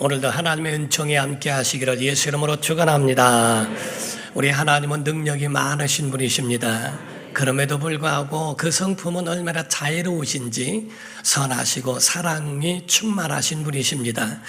오늘도 하나님의 은총이 함께 하시기를 예수 이름으로 축원합니다. 우리 하나님은 능력이 많으신 분이십니다. 그럼에도 불구하고 그 성품은 얼마나 자애로우신지 선하시고 사랑이 충만하신 분이십니다.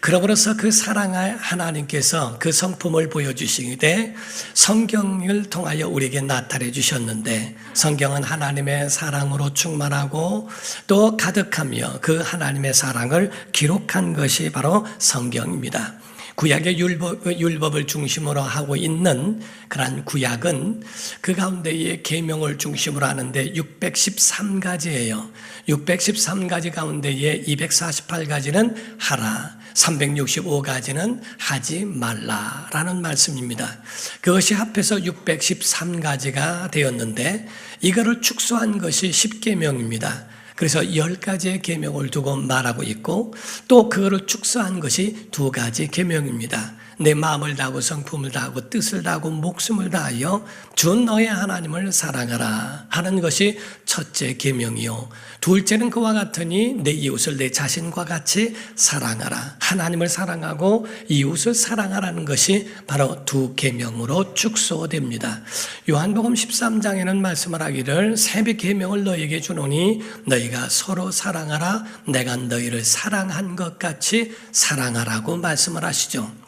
그러므로서 그 사랑을 하나님께서 그 성품을 보여주시되 성경을 통하여 우리에게 나타내 주셨는데 성경은 하나님의 사랑으로 충만하고 또 가득하며 그 하나님의 사랑을 기록한 것이 바로 성경입니다. 구약의 율법, 율법 을 중심으로 하고 있는 그러한 구약은 그 가운데에 계명을 중심으로 하는데 613가지예요. 613가지 가운데에 248가지는 하라, 365가지는 하지 말라라는 말씀입니다. 그것이 합해서 613가지가 되었는데 이거를 축소한 것이 10계명입니다. 그래서 열 가지의 계명을 두고 말하고 있고 또 그거를 축소한 것이 두 가지 계명입니다. 내 마음을 다하고 성품을 다하고 뜻을 다하고 목숨을 다하여 주 너의 하나님을 사랑하라 하는 것이 첫째 계명이요. 둘째는 그와 같으니 내 이웃을 내 자신과 같이 사랑하라. 하나님을 사랑하고 이웃을 사랑하라는 것이 바로 두 계명으로 축소됩니다. 요한복음 13장에는 말씀을 하기를 새벽 계명을 너에게 주노니 너희가 서로 사랑하라. 내가 너희를 사랑한 것 같이 사랑하라고 말씀을 하시죠.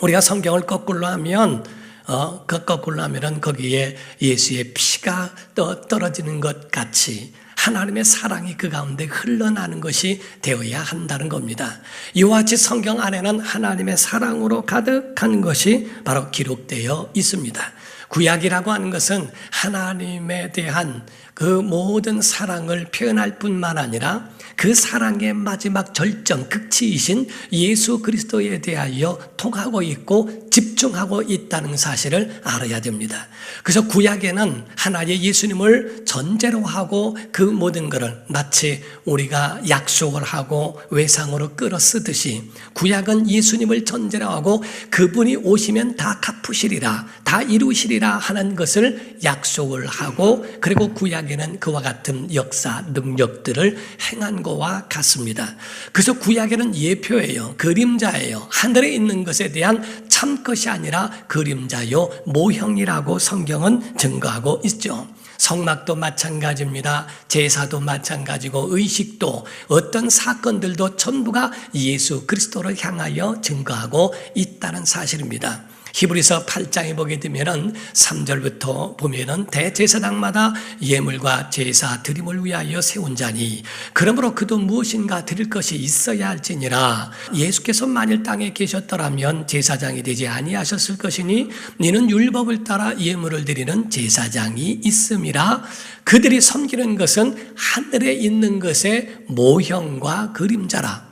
우리가 성경을 거꾸로 하면 어, 그 거꾸로 하면은 거기에 예수의 피가 떠 떨어지는 것 같이 하나님의 사랑이 그 가운데 흘러나는 것이 되어야 한다는 겁니다. 이와 같이 성경 안에는 하나님의 사랑으로 가득한 것이 바로 기록되어 있습니다. 구약이라고 하는 것은 하나님에 대한 그 모든 사랑을 표현할 뿐만 아니라 그 사랑의 마지막 절정, 극치이신 예수 그리스도에 대하여 통하고 있고 집중하고 있다는 사실을 알아야 됩니다. 그래서 구약에는 하나의 예수님을 전제로 하고 그 모든 것을 마치 우리가 약속을 하고 외상으로 끌어 쓰듯이 구약은 예수님을 전제로 하고 그분이 오시면 다 갚으시리라, 다 이루시리라 하는 것을 약속을 하고 그리고 구약에는 그와 같은 역사, 능력들을 행한 것과 같습니다. 그래서 구약에는 예표예요. 그림자예요. 하늘에 있는 것에 대한 참 것이 아니라 그림자요, 모형이라고 성경은 증거하고 있죠. 성막도 마찬가지입니다. 제사도 마찬가지고 의식도 어떤 사건들도 전부가 예수 그리스도를 향하여 증거하고 있다는 사실입니다. 히브리서 8장에 보게 되면은 3절부터 보면은 대제사장마다 예물과 제사 드림을 위하여 세운 자니 그러므로 그도 무엇인가 드릴 것이 있어야 할지니라. 예수께서 만일 땅에 계셨더라면 제사장이 되지 아니하셨을 것이니 니는 율법을 따라 예물을 드리는 제사장이 있음이라. 그들이 섬기는 것은 하늘에 있는 것의 모형과 그림자라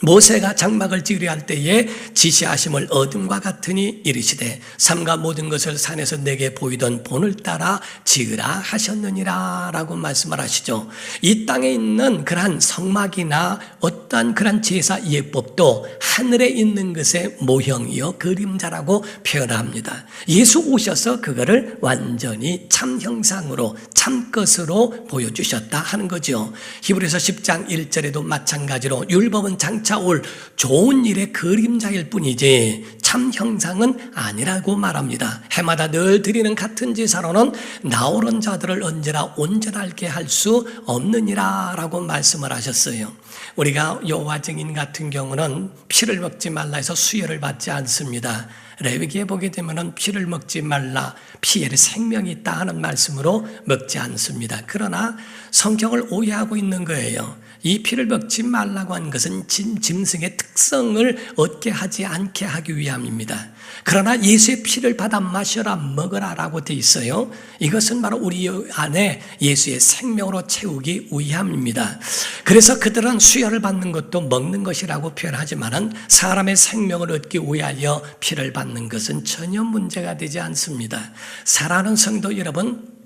모세가 장막을 지으려 할 때에 지시하심을 어둠과 같으니 이르시되 삼가 모든 것을 산에서 내게 보이던 본을 따라 지으라 하셨느니라 라고 말씀을 하시죠. 이 땅에 있는 그러한 성막이나 어떠한 그러한 제사 예법도 하늘에 있는 것의 모형이요 그림자라고 표현합니다. 예수 오셔서 그거를 완전히 참 형상으로 참 것으로 보여주셨다 하는 거죠. 히브리서 10장 1절에도 마찬가지로 율법은 장차 올 좋은 일의 그림자일 뿐이지 참 형상은 아니라고 말합니다. 해마다 늘 드리는 같은 제사로는 나오는 자들을 언제나 온전하게 할 수 없느니라 라고 말씀을 하셨어요. 우리가 여호와 증인 같은 경우는 피를 먹지 말라 해서 수혈을 받지 않습니다. 레위기에 보게 되면은 피를 먹지 말라 피에는 생명이 있다 하는 말씀으로 먹지 않습니다. 그러나 성경을 오해하고 있는 거예요. 이 피를 먹지 말라고 하는 것은 짐승의 특성을 얻게 하지 않게 하기 위함입니다. 그러나 예수의 피를 받아 마셔라 먹으라라고 되어 있어요. 이것은 바로 우리 안에 예수의 생명으로 채우기 위함입니다. 그래서 그들은 수혈을 받는 것도 먹는 것이라고 표현하지만은 사람의 생명을 얻기 위하여 피를 받는 것은 전혀 문제가 되지 않습니다. 사랑하는 성도 여러분,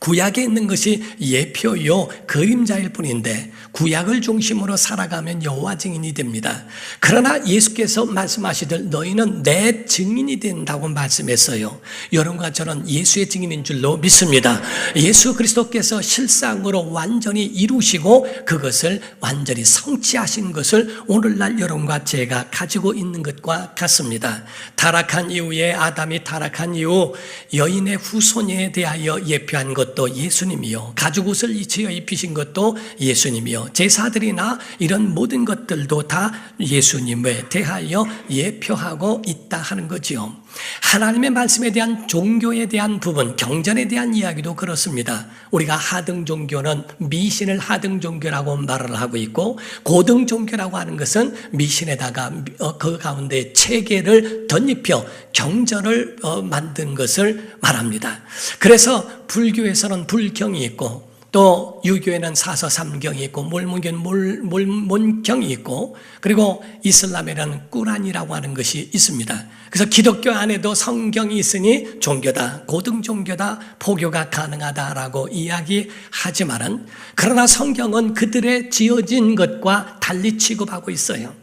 구약에 있는 것이 예표요 그림자일 뿐인데 구약을 중심으로 살아가면 여호와 증인이 됩니다. 그러나 예수께서 말씀하시들 너희는 내 증인이 된다고 말씀했어요. 여러분과 저는 예수의 증인인 줄로 믿습니다. 예수 그리스도께서 실상으로 완전히 이루시고 그것을 완전히 성취하신 것을 오늘날 여러분과 제가 가지고 있는 것과 같습니다. 타락한 이후에 아담이 타락한 이후 여인의 후손에 대하여 예표한 것도 예수님이요. 가죽옷을 지어 입히신 것도 예수님이요. 제사들이나 이런 모든 것들도 다 예수님에 대하여 예표하고 있다 하는 거지요. 하나님의 말씀에 대한 종교에 대한 부분, 경전에 대한 이야기도 그렇습니다. 우리가 하등 종교는 미신을 하등 종교라고 말을 하고 있고 고등 종교라고 하는 것은 미신에다가 어, 그 가운데 체계를 덧입혀 경전을 어, 만든 것을 말합니다. 그래서 불교에서는 불경이 있고 또 유교에는 사서 삼경이 있고 몰문교는 몰, 몰문경이 있고 그리고 이슬람에는 꾸란이라고 하는 것이 있습니다. 그래서 기독교 안에도 성경이 있으니 종교다, 고등 종교다, 포교가 가능하다라고 이야기하지만은 그러나 성경은 그들의 지어진 것과 달리 취급하고 있어요.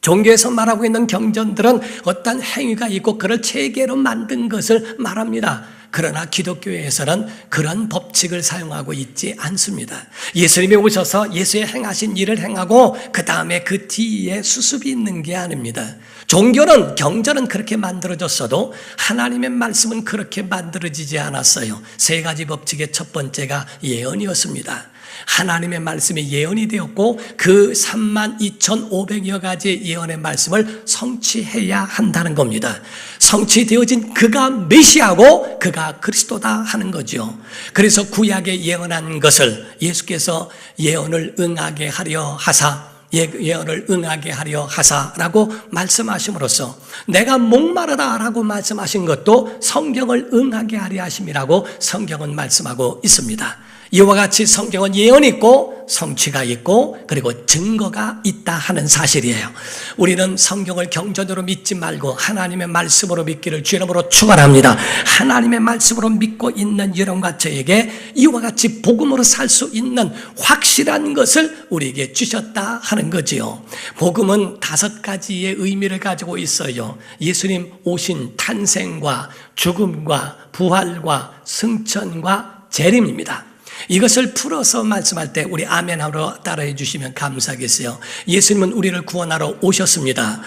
종교에서 말하고 있는 경전들은 어떤 행위가 있고 그를 체계로 만든 것을 말합니다. 그러나 기독교에서는 그런 법칙을 사용하고 있지 않습니다. 예수님이 오셔서 예수의 행하신 일을 행하고 그 다음에 그 뒤에 수습이 있는 게 아닙니다. 종교는 경전은 그렇게 만들어졌어도 하나님의 말씀은 그렇게 만들어지지 않았어요. 세 가지 법칙의 첫 번째가 예언이었습니다. 하나님의 말씀이 예언이 되었고 그 3만 2,500여 가지 예언의 말씀을 성취해야 한다는 겁니다. 성취되어진 그가 메시아고 그가 그리스도다 하는 거죠. 그래서 구약에 예언한 것을 예수께서 예언을 응하게 하려 하사 예, 예언을 응하게 하려 하사라고 말씀하심으로써 내가 목마르다라고 말씀하신 것도 성경을 응하게 하려 하심이라고 성경은 말씀하고 있습니다. 이와 같이 성경은 예언이 있고 성취가 있고 그리고 증거가 있다 하는 사실이에요. 우리는 성경을 경전으로 믿지 말고 하나님의 말씀으로 믿기를 주님으로 축원합니다. 하나님의 말씀으로 믿고 있는 여러분과 저에게 이와 같이 복음으로 살 수 있는 확실한 것을 우리에게 주셨다 하는 거지요. 복음은 다섯 가지의 의미를 가지고 있어요. 예수님 오신 탄생과 죽음과 부활과 승천과 재림입니다. 이것을 풀어서 말씀할 때 우리 아멘하러 따라해 주시면 감사하겠어요. 예수님은 우리를 구원하러 오셨습니다.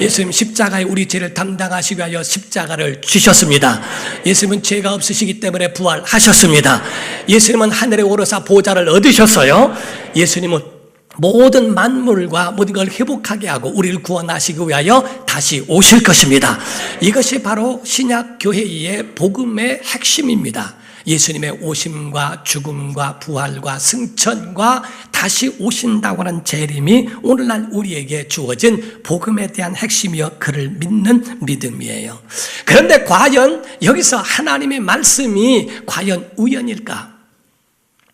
예수님 십자가에 우리 죄를 담당하시기 위하여 십자가를 주셨습니다. 예수님은 죄가 없으시기 때문에 부활하셨습니다. 예수님은 하늘에 오르사 보좌를 얻으셨어요. 예수님은 모든 만물과 모든 걸 회복하게 하고 우리를 구원하시기 위하여 다시 오실 것입니다. 이것이 바로 신약 교회의 복음의 핵심입니다. 예수님의 오심과 죽음과 부활과 승천과 다시 오신다고 하는 재림이 오늘날 우리에게 주어진 복음에 대한 핵심이여 그를 믿는 믿음이에요. 그런데 과연 여기서 하나님의 말씀이 과연 우연일까?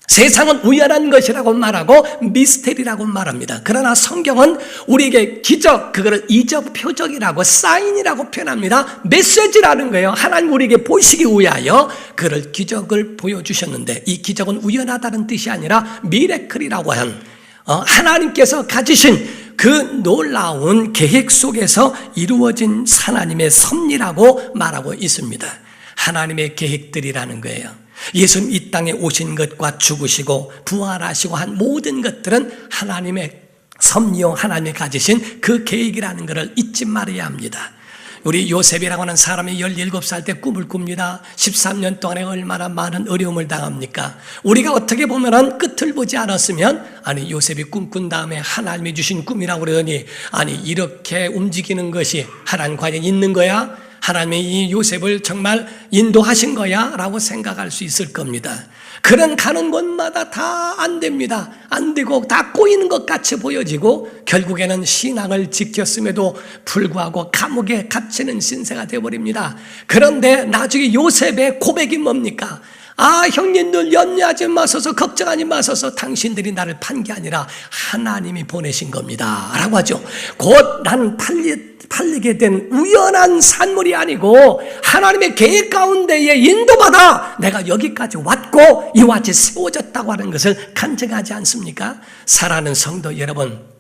세상은 우연한 것이라고 말하고 미스테리라고 말합니다. 그러나 성경은 우리에게 기적, 그거를 이적 표적이라고 사인이라고 표현합니다. 메시지라는 거예요. 하나님 우리에게 보시기 위하여 그를 기적을 보여주셨는데 이 기적은 우연하다는 뜻이 아니라 미래클이라고 한 어, 하나님께서 가지신 그 놀라운 계획 속에서 이루어진 하나님의 섭리라고 말하고 있습니다. 하나님의 계획들이라는 거예요. 예수님 이 땅에 오신 것과 죽으시고 부활하시고 한 모든 것들은 하나님의 섭리요 하나님이 가지신 그 계획이라는 것을 잊지 말아야 합니다. 우리 요셉이라고 하는 사람이 17살 때 꿈을 꿉니다. 13년 동안에 얼마나 많은 어려움을 당합니까? 우리가 어떻게 보면은 끝을 보지 않았으면, 아니, 요셉이 꿈꾼 다음에 하나님이 주신 꿈이라고 그러더니, 아니, 이렇게 움직이는 것이 하나님 과연 있는 거야? 하나님이 이 요셉을 정말 인도하신 거야? 라고 생각할 수 있을 겁니다. 그런 가는 곳마다 다 안 됩니다. 안 되고 다 꼬이는 것 같이 보여지고 결국에는 신앙을 지켰음에도 불구하고 감옥에 갇히는 신세가 되어버립니다. 그런데 나중에 요셉의 고백이 뭡니까? 아, 형님들 염려하지 마소서, 걱정하지 마소서, 당신들이 나를 판 게 아니라 하나님이 보내신 겁니다. 라고 하죠. 곧 나는 팔리, 팔리게 된 우연한 산물이 아니고 하나님의 계획 가운데에 인도받아 내가 여기까지 왔고 이와 같이 세워졌다고 하는 것을 간증하지 않습니까? 사랑하는 성도 여러분,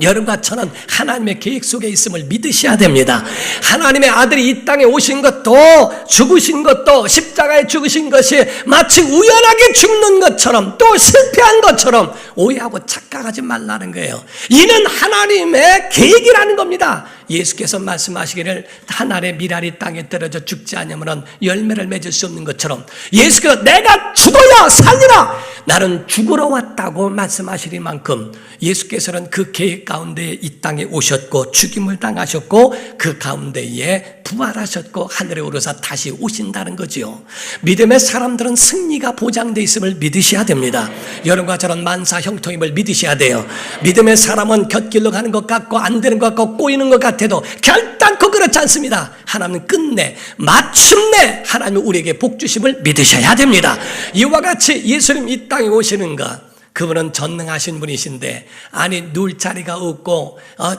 여러분과 저는 하나님의 계획 속에 있음을 믿으셔야 됩니다. 하나님의 아들이 이 땅에 오신 것도 죽으신 것도 십자가에 죽으신 것이 마치 우연하게 죽는 것처럼 또 실패한 것처럼 오해하고 착각하지 말라는 거예요. 이는 하나님의 계획이라는 겁니다. 예수께서 말씀하시기를 한 알의 미랄이 땅에 떨어져 죽지 않으면 열매를 맺을 수 없는 것처럼 예수께서 내가 죽어야 살리라 나는 죽으러 왔다고 말씀하시리 만큼 예수께서는 그 계획 가운데 이 땅에 오셨고 죽임을 당하셨고 그 가운데에 부활하셨고 하늘에 오르사 다시 오신다는 거지요. 믿음의 사람들은 승리가 보장되어 있음을 믿으셔야 됩니다. 여러분과 저런 만사 형통임을 믿으셔야 돼요. 믿음의 사람은 곁길로 가는 것 같고 안 되는 것 같고 꼬이는 것 같 아도 결단코 그렇지 않습니다. 하나님은 끝내 마침내 하나님은 우리에게 복 주심을 믿으셔야 됩니다. 이와 같이 예수님 이 땅에 오시는 것 그분은 전능하신 분이신데 아니 누울 자리가 없고 어,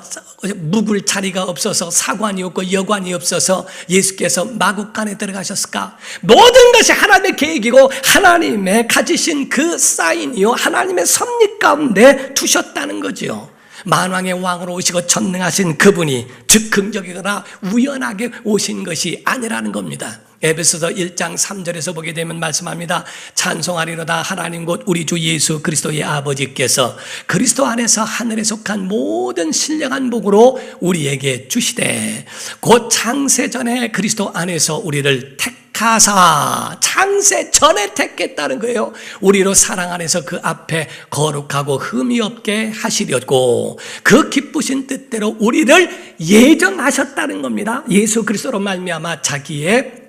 묵을 자리가 없어서 사관이 없고 여관이 없어서 예수께서 마국간에 들어가셨을까? 모든 것이 하나님의 계획이고 하나님의 가지신 그 사인이요 하나님의 섭리 가운데 두셨다는 거지요. 만왕의 왕으로 오시고 전능하신 그분이 즉흥적이거나 우연하게 오신 것이 아니라는 겁니다. 에베소서 1장 3절에서 보게 되면 말씀합니다. 찬송하리로다 하나님 곧 우리 주 예수 그리스도의 아버지께서 그리스도 안에서 하늘에 속한 모든 신령한 복으로 우리에게 주시되 곧 창세 전에 그리스도 안에서 우리를 택하사 창세 전에 택했다는 거예요. 우리로 사랑 안에서 그 앞에 거룩하고 흠이 없게 하시려고 그 기쁘신 뜻대로 우리를 예정하셨다는 겁니다. 예수 그리스도로 말미암아 자기의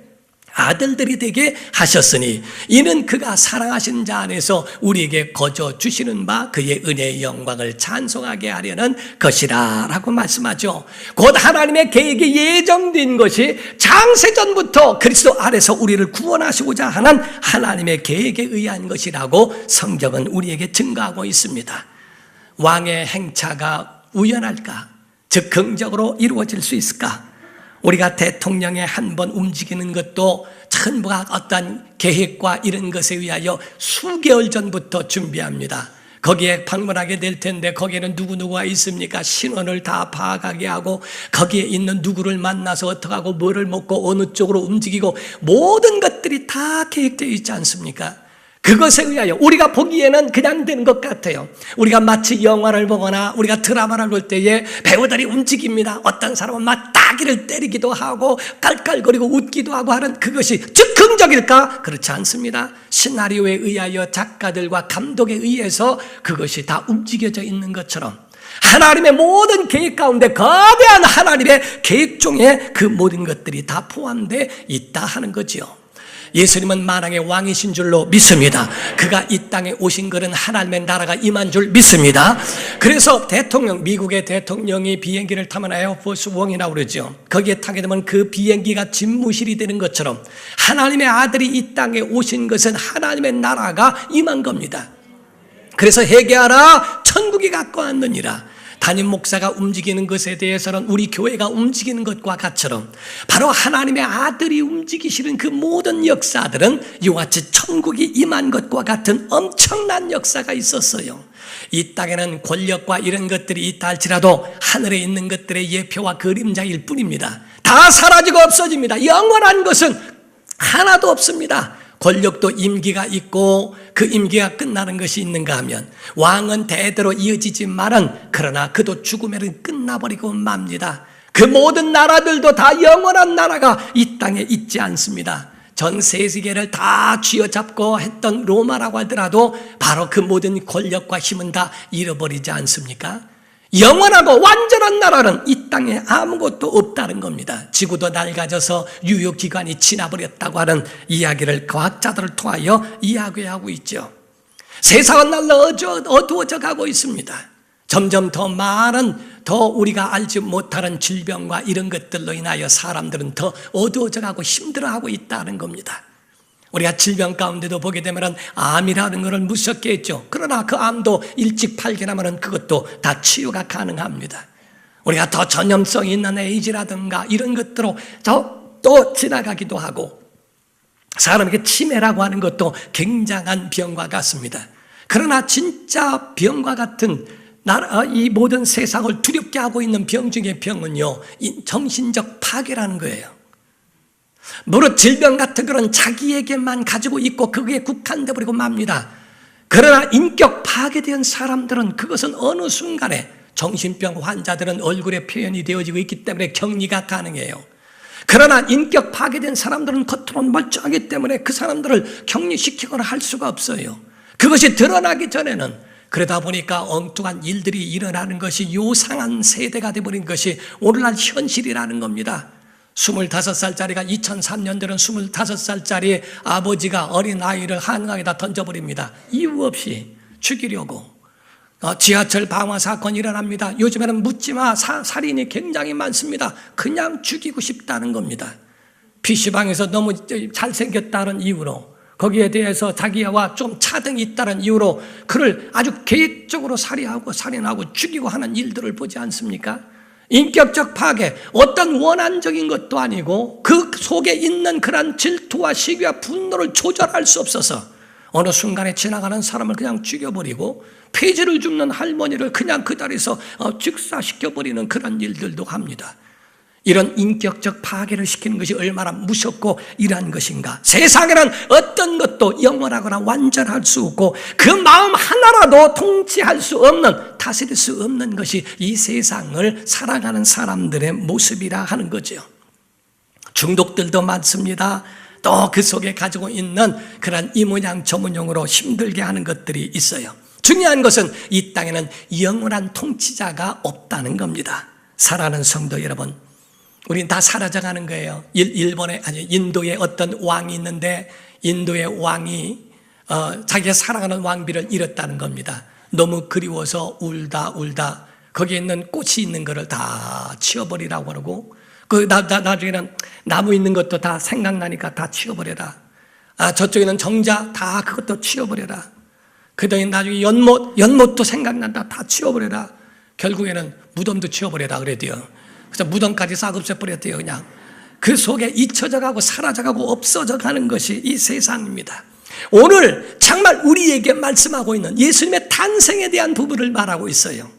아들들이 되게 하셨으니 이는 그가 사랑하신 자 안에서 우리에게 거저 주시는 바 그의 은혜의 영광을 찬송하게 하려는 것이라라고 말씀하죠. 곧 하나님의 계획이 예정된 것이 장세전부터 그리스도 안에서 우리를 구원하시고자 하는 하나님의 계획에 의한 것이라고 성경은 우리에게 증거하고 있습니다. 왕의 행차가 우연할까? 즉흥적으로 이루어질 수 있을까? 우리가 대통령에 한 번 움직이는 것도 전부가 어떤 계획과 이런 것에 의하여 수개월 전부터 준비합니다. 거기에 방문하게 될 텐데 거기에는 누구누구가 있습니까? 신원을 다 파악하게 하고 거기에 있는 누구를 만나서 어떻게 하고 뭐를 먹고 어느 쪽으로 움직이고 모든 것들이 다 계획되어 있지 않습니까? 그것에 의하여 우리가 보기에는 그냥 되는 것 같아요. 우리가 마치 영화를 보거나 우리가 드라마를 볼 때에 배우들이 움직입니다. 어떤 사람은 막 따기를 때리기도 하고 깔깔거리고 웃기도 하고 하는 그것이 즉흥적일까? 그렇지 않습니다. 시나리오에 의하여 작가들과 감독에 의해서 그것이 다 움직여져 있는 것처럼 하나님의 모든 계획 가운데 거대한 하나님의 계획 중에 그 모든 것들이 다 포함되어 있다 하는 거지요. 예수님은 만왕의 왕이신 줄로 믿습니다. 그가 이 땅에 오신 것은 하나님의 나라가 임한 줄 믿습니다. 그래서 대통령, 미국의 대통령이 비행기를 타면 에어포스 왕이라고 그러죠. 거기에 타게 되면 그 비행기가 집무실이 되는 것처럼 하나님의 아들이 이 땅에 오신 것은 하나님의 나라가 임한 겁니다. 그래서 회개하라 천국이 갖고 왔느니라. 담임 목사가 움직이는 것에 대해서는 우리 교회가 움직이는 것과 같처럼 바로 하나님의 아들이 움직이시는 그 모든 역사들은 이와 같이 천국이 임한 것과 같은 엄청난 역사가 있었어요. 이 땅에는 권력과 이런 것들이 있다 할지라도 하늘에 있는 것들의 예표와 그림자일 뿐입니다. 다 사라지고 없어집니다. 영원한 것은 하나도 없습니다. 권력도 임기가 있고 그 임기가 끝나는 것이 있는가 하면 왕은 대대로 이어지지만은 그러나 그도 죽으면 끝나버리고 맙니다. 그 모든 나라들도 다 영원한 나라가 이 땅에 있지 않습니다. 전 세계를 다 쥐어잡고 했던 로마라고 하더라도 바로 그 모든 권력과 힘은 다 잃어버리지 않습니까? 영원하고 완전한 나라는 이 땅에 아무것도 없다는 겁니다. 지구도 낡아져서 유효기간이 지나버렸다고 하는 이야기를 과학자들을 통하여 이야기하고 있죠. 세상은 날로 어두워져 가고 있습니다. 점점 더 많은 더 우리가 알지 못하는 질병과 이런 것들로 인하여 사람들은 더 어두워져 가고 힘들어하고 있다는 겁니다. 우리가 질병 가운데도 보게 되면 암이라는 것을 무섭게 했죠. 그러나 그 암도 일찍 발견하면 그것도 다 치유가 가능합니다. 우리가 더 전염성 있는 에이즈라든가 이런 것들로 또 지나가기도 하고 사람에게 치매라고 하는 것도 굉장한 병과 같습니다. 그러나 진짜 병과 같은 나라, 이 모든 세상을 두렵게 하고 있는 병 중의 병은요, 정신적 파괴라는 거예요. 무릇 질병 같은 그런 자기에게만 가지고 있고 그게 국한돼 버리고 맙니다. 그러나 인격 파괴된 사람들은 그것은 어느 순간에 정신병 환자들은 얼굴에 표현이 되어지고 있기 때문에 격리가 가능해요. 그러나 인격 파괴된 사람들은 겉으로는 멀쩡하기 때문에 그 사람들을 격리시키거나 할 수가 없어요. 그것이 드러나기 전에는 그러다 보니까 엉뚱한 일들이 일어나는 것이 요상한 세대가 되어버린 것이 오늘날 현실이라는 겁니다. 25살짜리가 2003년도는 25살짜리 아버지가 어린 아이를 한강에다 던져버립니다. 이유 없이 죽이려고. 어, 지하철 방화 사건이 일어납니다. 요즘에는 묻지마 살인이 굉장히 많습니다. 그냥 죽이고 싶다는 겁니다. PC방에서 너무 잘생겼다는 이유로 거기에 대해서 자기와 좀 차등이 있다는 이유로 그를 아주 계획적으로 살해하고 살인하고 죽이고 하는 일들을 보지 않습니까? 인격적 파괴, 어떤 원한적인 것도 아니고 그 속에 있는 그런 질투와 시기와 분노를 조절할 수 없어서 어느 순간에 지나가는 사람을 그냥 죽여버리고 폐지를 줍는 할머니를 그냥 그 자리에서 어, 즉사시켜버리는 그런 일들도 합니다. 이런 인격적 파괴를 시키는 것이 얼마나 무섭고 이러한 것인가. 세상에는 어떤 것도 영원하거나 완전할 수 없고 그 마음 하나라도 통치할 수 없는, 다스릴 수 없는 것이 이 세상을 사랑하는 사람들의 모습이라 하는 거죠. 중독들도 많습니다. 또 그 속에 가지고 있는 그런 이 모양 저 모양으로 힘들게 하는 것들이 있어요. 중요한 것은 이 땅에는 영원한 통치자가 없다는 겁니다. 사랑하는 성도 여러분, 우린 다 사라져가는 거예요. 일, 본에 아니 인도에 어떤 왕이 있는데 인도의 왕이 어, 자기가 사랑하는 왕비를 잃었다는 겁니다. 너무 그리워서 울다 울다 거기에 있는 꽃이 있는 것을 다 치워버리라고 하고 그 나, 나, 나중에는 나무 있는 것도 다 생각나니까 다 치워버려라. 아 저쪽에는 정자 다 그것도 치워버려라. 그더니 나중에 연못 연못도 생각난다 다 치워버려라. 결국에는 무덤도 치워버려라 그래도요. 그래서 무덤까지 싹 없애 버렸대요, 그냥. 그 속에 잊혀져 가고 사라져 가고 없어져 가는 것이 이 세상입니다. 오늘 정말 우리에게 말씀하고 있는 예수님의 탄생에 대한 부분을 말하고 있어요.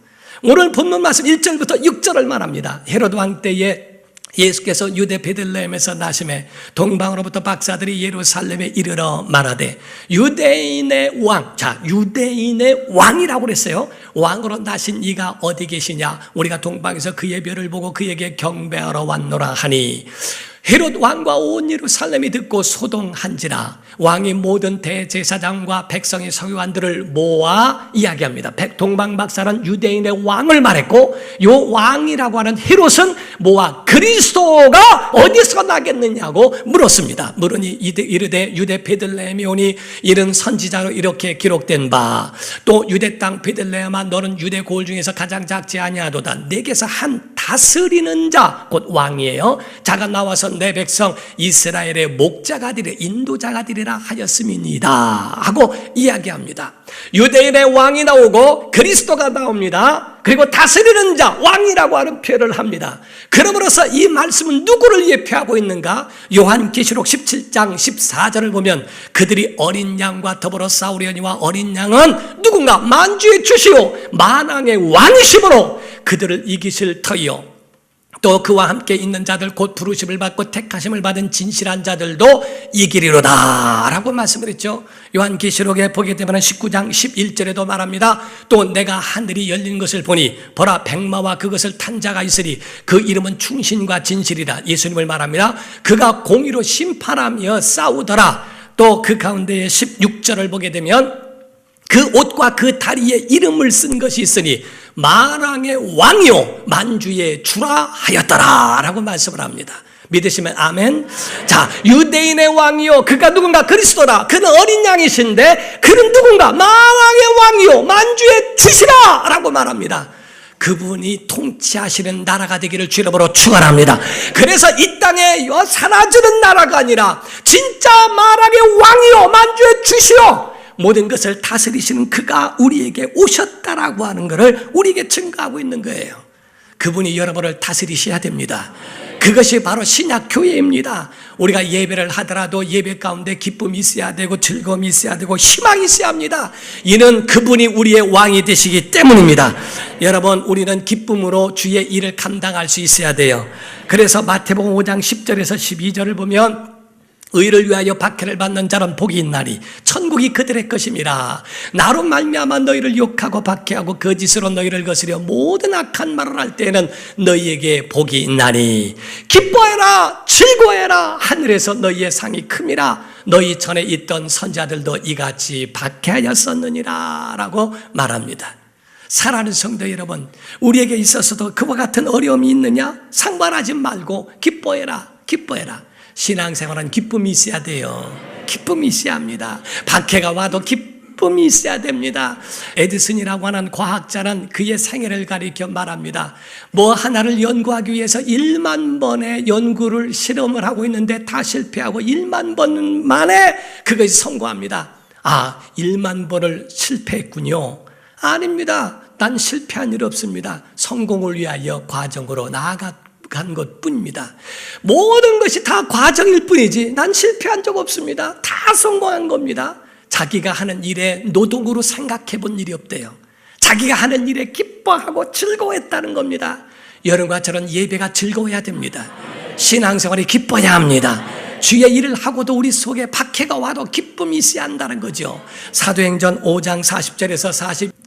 오늘 본문 말씀 1절부터 6절을 말합니다. 헤로드 왕 때에 예수께서 유대 베들레헴에서 나심에 동방으로부터 박사들이 예루살렘에 이르러 말하되 유대인의 왕, 자 유대인의 왕이라고 그랬어요. 왕으로 나신 이가 어디 계시냐? 우리가 동방에서 그의 별을 보고 그에게 경배하러 왔노라 하니 헤롯 왕과 온 예루살렘이 듣고 소동한지라 왕이 모든 대제사장과 백성의 서기관들을 모아 이야기합니다. 동방 박사는 유대인의 왕을 말했고 요 왕이라고 하는 헤롯은 모아 그리스도가 어디서 나겠느냐고 물었습니다. 물으니 이르되 유대 베들레헴이 오니 이른 선지자로 이렇게 기록된 바 또 유대 땅 베들레헴아 너는 유대 고을 중에서 가장 작지 아니하도다 내게서 한 다스리는 자 곧 왕이에요. 자가 나와서 내 백성 이스라엘의 목자가 되리 인도자가 되리라 하였음이니다 하고 이야기합니다. 유대인의 왕이 나오고 그리스도가 나옵니다. 그리고 다스리는 자 왕이라고 하는 표현을 합니다. 그러므로서 이 말씀은 누구를 예표하고 있는가? 요한계시록 17장 14절을 보면 그들이 어린 양과 더불어 싸우려니와 어린 양은 누군가 만주의 주시오 만왕의 왕이심으로 그들을 이기실 터이요 또 그와 함께 있는 자들 곧 부르심을 받고 택하심을 받은 진실한 자들도 이기리로다. 라고 말씀을 했죠. 요한계시록에 보게 되면 19장 11절에도 말합니다. 또 내가 하늘이 열린 것을 보니 보라 백마와 그것을 탄 자가 있으리. 그 이름은 충신과 진실이라 예수님을 말합니다. 그가 공의로 심판하며 싸우더라. 또 그 가운데에 16절을 보게 되면 그 옷과 그 다리에 이름을 쓴 것이 있으니 만왕의 왕이요 만주의 주라 하였더라 라고 말씀을 합니다. 믿으시면 아멘. 자, 유대인의 왕이요. 그가 누군가 그리스도라. 그는 어린 양이신데 그는 누군가 만왕의 왕이요. 만주의 주시라 라고 말합니다. 그분이 통치하시는 나라가 되기를 주님으로 축원합니다. 그래서 이 땅에 요 사라지는 나라가 아니라 진짜 마락의 왕이요 만주의 주시요 모든 것을 다스리시는 그가 우리에게 오셨다라고 하는 것을 우리에게 증거하고 있는 거예요. 그분이 여러분을 다스리셔야 됩니다. 그것이 바로 신약 교회입니다. 우리가 예배를 하더라도 예배 가운데 기쁨이 있어야 되고 즐거움이 있어야 되고 희망이 있어야 합니다. 이는 그분이 우리의 왕이 되시기 때문입니다. 여러분, 우리는 기쁨으로 주의 일을 감당할 수 있어야 돼요. 그래서 마태복음 5장 10절에서 12절을 보면 의를 위하여 박해를 받는 자는 복이 있나니 천국이 그들의 것임이라. 나로 말미암아 너희를 욕하고 박해하고 거짓으로 너희를 거스려 모든 악한 말을 할 때에는 너희에게 복이 있나니. 기뻐해라 즐거워해라. 하늘에서 너희의 상이 큼이라. 너희 전에 있던 선자들도 이같이 박해하였었느니라 라고 말합니다. 사랑하는 성도 여러분 우리에게 있어서도 그와 같은 어려움이 있느냐? 상관하지 말고 기뻐해라 기뻐해라 신앙생활은 기쁨이 있어야 돼요. 기쁨이 있어야 합니다. 박해가 와도 기쁨이 있어야 됩니다. 에디슨이라고 하는 과학자는 그의 생애를 가리켜 말합니다. 뭐 하나를 연구하기 위해서 1만 번의 연구를 실험을 하고 있는데 다 실패하고 1만 번 만에 그것이 성공합니다. 아, 1만 번을 실패했군요. 아닙니다. 난 실패한 일 없습니다. 성공을 위하여 과정으로 나아갔 간 것 뿐입니다. 모든 것이 다 과정일 뿐이지 난 실패한 적 없습니다. 다 성공한 겁니다. 자기가 하는 일에 노동으로 생각해 본 일이 없대요. 자기가 하는 일에 기뻐하고 즐거워했다는 겁니다. 여러분과 저는 예배가 즐거워야 됩니다. 신앙생활이 기뻐야 합니다. 주의 일을 하고도 우리 속에 박해가 와도 기쁨이 있어야 한다는 거죠. 사도행전 5장 40절에서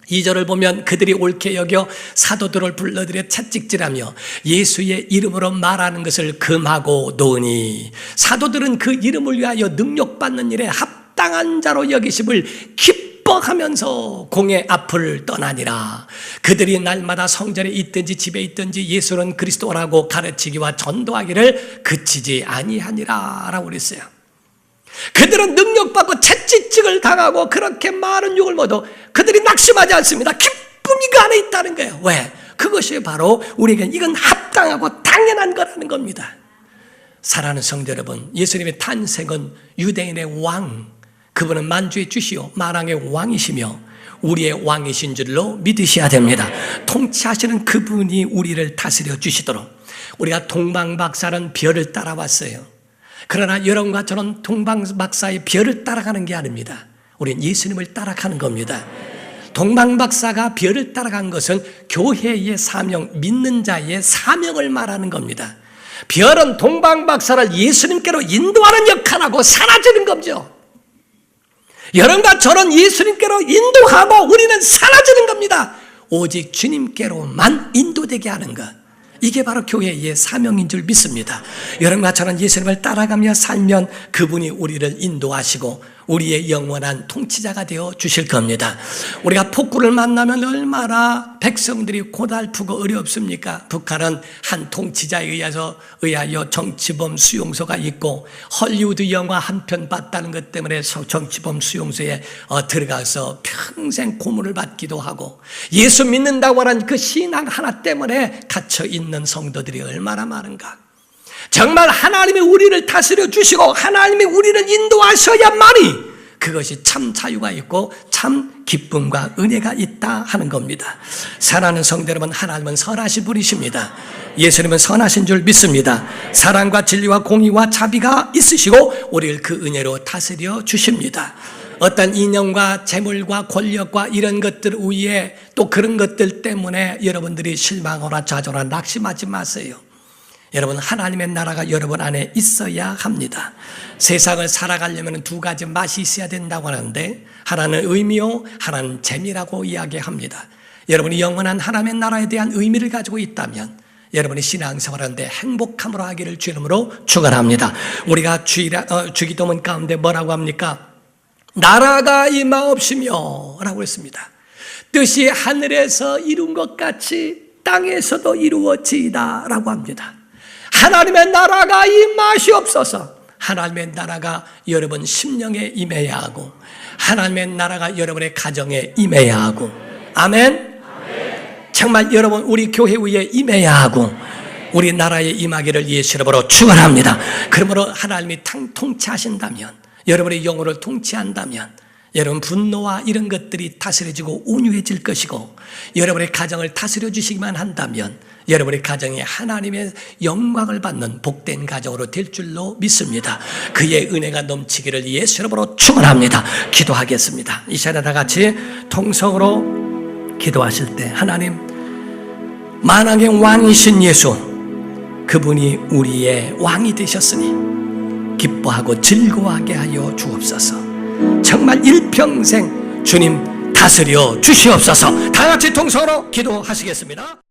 42절을 보면 그들이 옳게 여겨 사도들을 불러들여 채찍질하며 예수의 이름으로 말하는 것을 금하고 놓으니 사도들은 그 이름을 위하여 능력받는 일에 합당한 자로 여기심을 기뻐 기뻐하면서 공의 앞을 떠나니라. 그들이 날마다 성전에 있든지 집에 있든지 예수는 그리스도라고 가르치기와 전도하기를 그치지 아니하니라 라고 그랬어요. 그들은 능력받고 채찍질을 당하고 그렇게 많은 욕을 먹어도 그들이 낙심하지 않습니다. 기쁨이 그 안에 있다는 거예요. 왜? 그것이 바로 우리에게 이건 합당하고 당연한 거라는 겁니다. 사랑하는 성도 여러분, 예수님의 탄생은 유대인의 왕, 그분은 만주의 주시오 마랑의 왕이시며 우리의 왕이신 줄로 믿으셔야 됩니다. 통치하시는 그분이 우리를 다스려 주시도록 우리가 동방박사는 별을 따라왔어요. 그러나 여러분과 저는 동방박사의 별을 따라가는 게 아닙니다. 우리는 예수님을 따라가는 겁니다. 동방박사가 별을 따라간 것은 교회의 사명, 믿는 자의 사명을 말하는 겁니다. 별은 동방박사를 예수님께로 인도하는 역할하고 사라지는 거죠. 여러분과 저는 예수님께로 인도하고 우리는 사라지는 겁니다. 오직 주님께로만 인도되게 하는 것. 이게 바로 교회의 사명인 줄 믿습니다. 여러분과 저는 예수님을 따라가며 살면 그분이 우리를 인도하시고 우리의 영원한 통치자가 되어 주실 겁니다. 우리가 폭구를 만나면 얼마나 백성들이 고달프고 어렵습니까? 북한은 한 통치자에 의해서 의하여 정치범 수용소가 있고 헐리우드 영화 한 편 봤다는 것 때문에 정치범 수용소에 어, 들어가서 평생 고문을 받기도 하고 예수 믿는다고 하는 그 신앙 하나 때문에 갇혀 있는 성도들이 얼마나 많은가? 정말 하나님이 우리를 다스려 주시고 하나님이 우리를 인도하셔야만이 그것이 참 자유가 있고 참 기쁨과 은혜가 있다 하는 겁니다. 사랑하는 성도 여러분, 하나님은 선하신 분이십니다. 예수님은 선하신 줄 믿습니다. 사랑과 진리와 공의와 자비가 있으시고 우리를 그 은혜로 다스려 주십니다. 어떤 인형과 재물과 권력과 이런 것들 위에 또 그런 것들 때문에 여러분들이 실망하거나 좌절하거나 낙심하지 마세요. 여러분 하나님의 나라가 여러분 안에 있어야 합니다. 세상을 살아가려면 두 가지 맛이 있어야 된다고 하는데 하나는 의미요, 하나는 재미라고 이야기합니다. 여러분이 영원한 하나님의 나라에 대한 의미를 가지고 있다면 여러분이 신앙생활하는데 행복함으로 하기를 주름으로 축원합니다. 우리가 주일 어, 주기도문 가운데 뭐라고 합니까? 나라가 임하옵시며 라고 했습니다. 뜻이 하늘에서 이룬 것 같이 땅에서도 이루어지이다 라고 합니다. 하나님의 나라가 임하시옵소서. 하나님의 나라가 여러분 심령에 임해야 하고 하나님의 나라가 여러분의 가정에 임해야 하고 아멘. 정말 여러분 우리 교회 위에 임해야 하고 우리 나라에 임하기를 예수 이름으로 축원합니다. 그러므로 하나님이 탕 통치하신다면 여러분의 영혼을 통치한다면 여러분 분노와 이런 것들이 다스려지고 온유해질 것이고 여러분의 가정을 다스려 주시기만 한다면 여러분의 가정이 하나님의 영광을 받는 복된 가정으로 될 줄로 믿습니다. 그의 은혜가 넘치기를 예수 이름으로 축원합니다. 기도하겠습니다. 이 시간에 다 같이 통성으로 기도하실 때 하나님 만왕의 왕이신 예수 그분이 우리의 왕이 되셨으니 기뻐하고 즐거워하게 하여 주옵소서. 정말 일평생 주님 다스려 주시옵소서. 다 같이 통성으로 기도하시겠습니다.